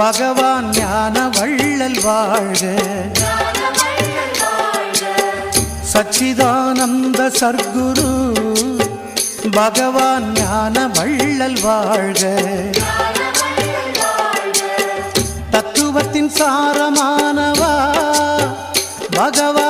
பகவான் ஞான வள்ளல் வாழ்க. சச்சிதானந்த சர்க்குரு. பகவான் ஞான வள்ளல் வாழ்க. தத்துவத்தின் சாரமானவா. பகவான்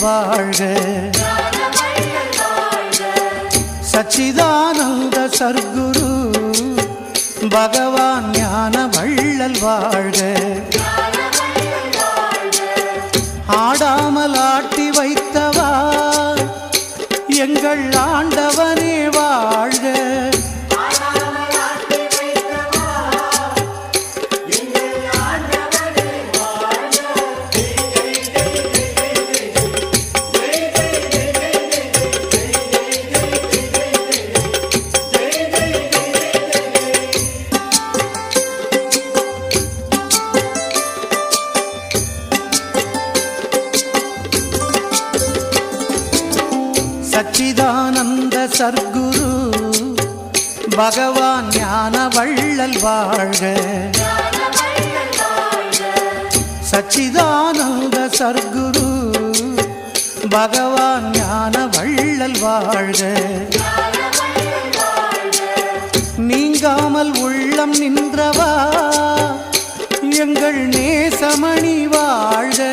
வாழ்க. சச்சிதானந்த சர்க்குரு பகவான் ஞான வள்ளல் வாழ்க. ஆடாமல் ஆட்டி வைத்தவா எங்கள் ஆண்டவனே பகவான் ஞான வள்ளல் வாழ்க. சச்சிதானந்த சர்க்குரு. பகவான் ஞான வள்ளல் வாழ்க. நீங்காமல் உள்ளம் நின்றவா. எங்கள் நேசமணி வாழ்க.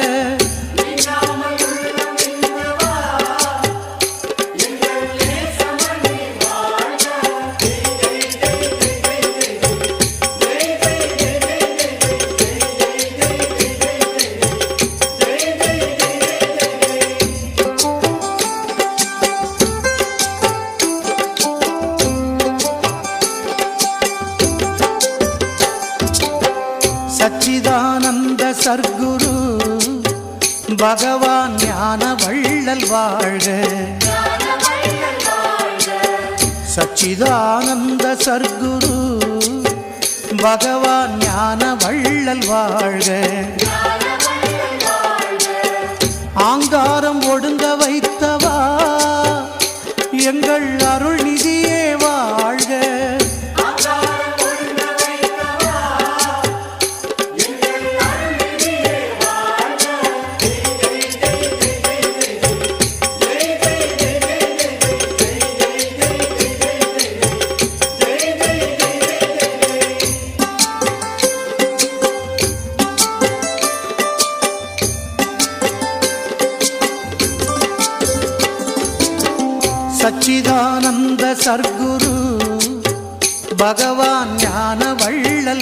சச்சிதானந்த சர்க்குரு. பகவான் ஞான வள்ளல் வாழ்க. ஆங்காரம் ஒடுங்க வைத்தவா. எங்கள் அருள்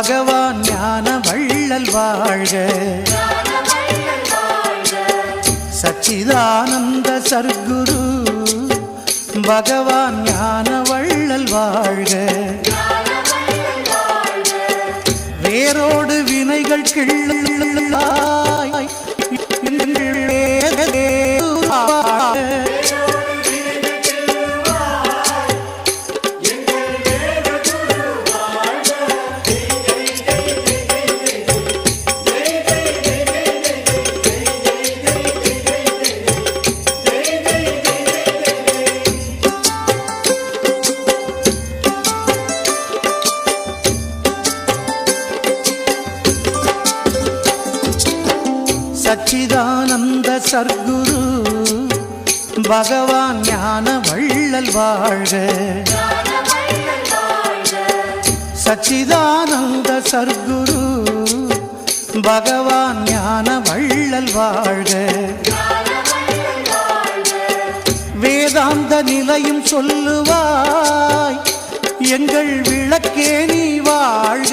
பகவான் ஞான வள்ளல் வாழ்க. சச்சிதானந்த சர்க்குரு. பகவான் ஞான வள்ளல் வாழ்க. வேரோடு வினைகள் கிள்ளா. சச்சிதானந்த சர்க்குரு பகவான் ஞான வள்ளல் வாழ்க. சச்சிதானந்த சர்க்குரு பகவான் ஞான வள்ளல் வாழ்க. வேதாந்த நிலையும் சொல்லுவாய் எங்கள் விளக்கே நீ வாழ்க.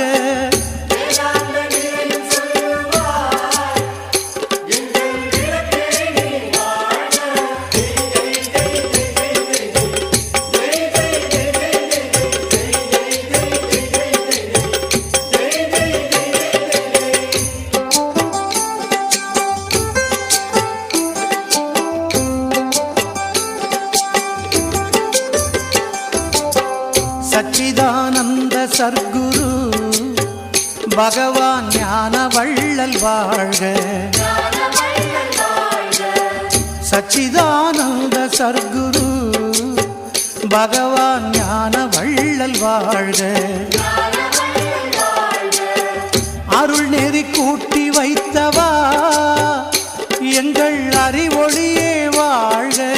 சச்சிதானந்த சர்க்குரு. பகவான் ஞான வள்ளல் வாழ்க. சச்சிதானந்த சர்க்குரு. பகவான் ஞான வள்ளல் வாழ்க. அருள் நெறி கூட்டி வைத்தவா. எங்கள் அறிவொழியே வாழ்க.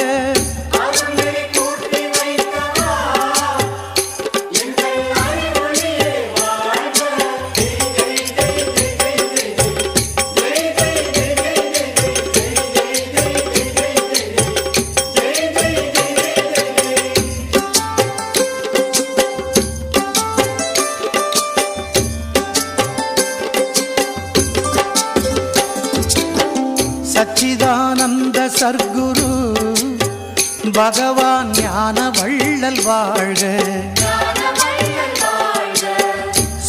சர்க்குரு. பகவான் ஞான வள்ளல் வாழ்க.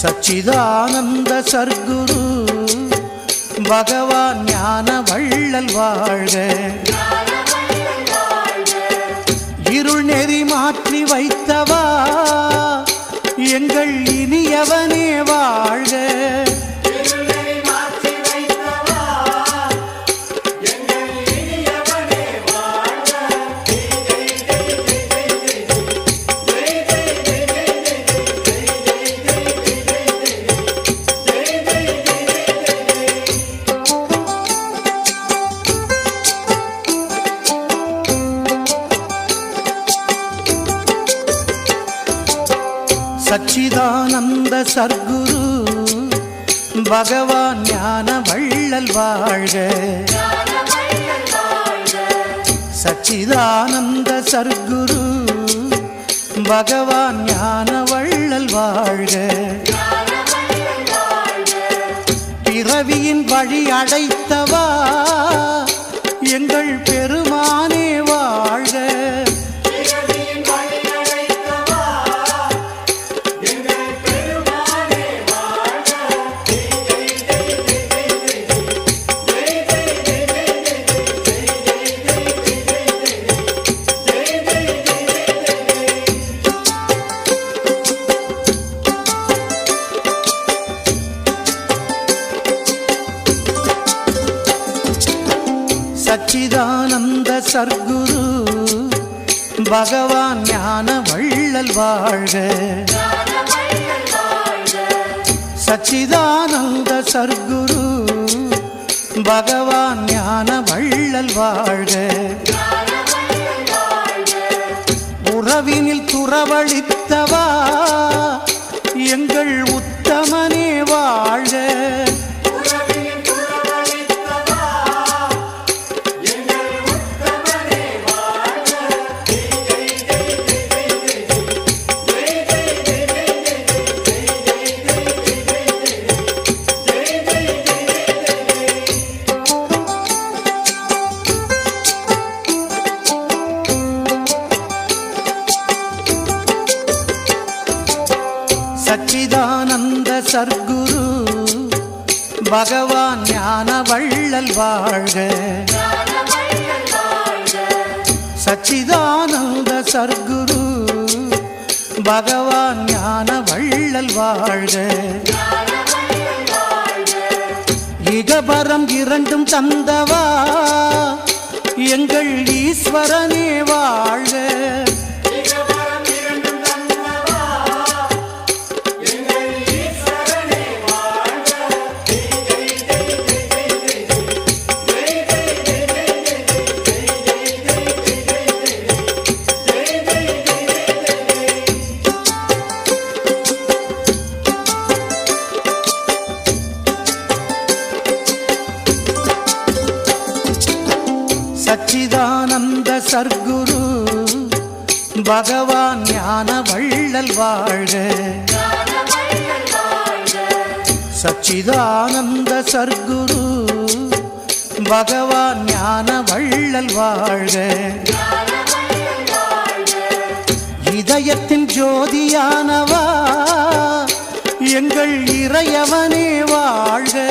சச்சிதானந்த சர்க்குரு. பகவான் ஞான வள்ளல் வாழ்க. இருள் நெறி மாற்றி வைத்தவா. எங்கள் இனியவனே வாழ்க. சச்சிதானந்த சர்க்குரு. பகவான் ஞான வள்ளல் வாழ்க. சச்சிதானந்த சர்க்குரு. பகவான் ஞான வள்ளல் வாழ்க. பிறவியின் வழி அடைத்தவா? எங்கள் பெரு சர்க்குரு. பகவான் ஞான வள்ளல் வாழ்க. சச்சிதானந்த சர்க்குரு. பகவான் ஞான வள்ளல் வாழ்க. உறவினில் துறவழித்தவா பகவான் ஞான வள்ளல் வாழ்க. சச்சிதானந்த சர்க்குரு. பகவான் ஞான வள்ளல் வாழ்க. இகபரம் இரண்டும் தந்தவா. எங்கள் ஈஸ்வரனே வாழ்க. பகவான் ஞான வள்ளல் வாழ்க சச்சிதானந்த சர்க்குரு. பகவான் ஞான வள்ளல் வாழ்க இதயத்தின் ஜோதியானவா. எங்கள் இறையவனே வாழ்க.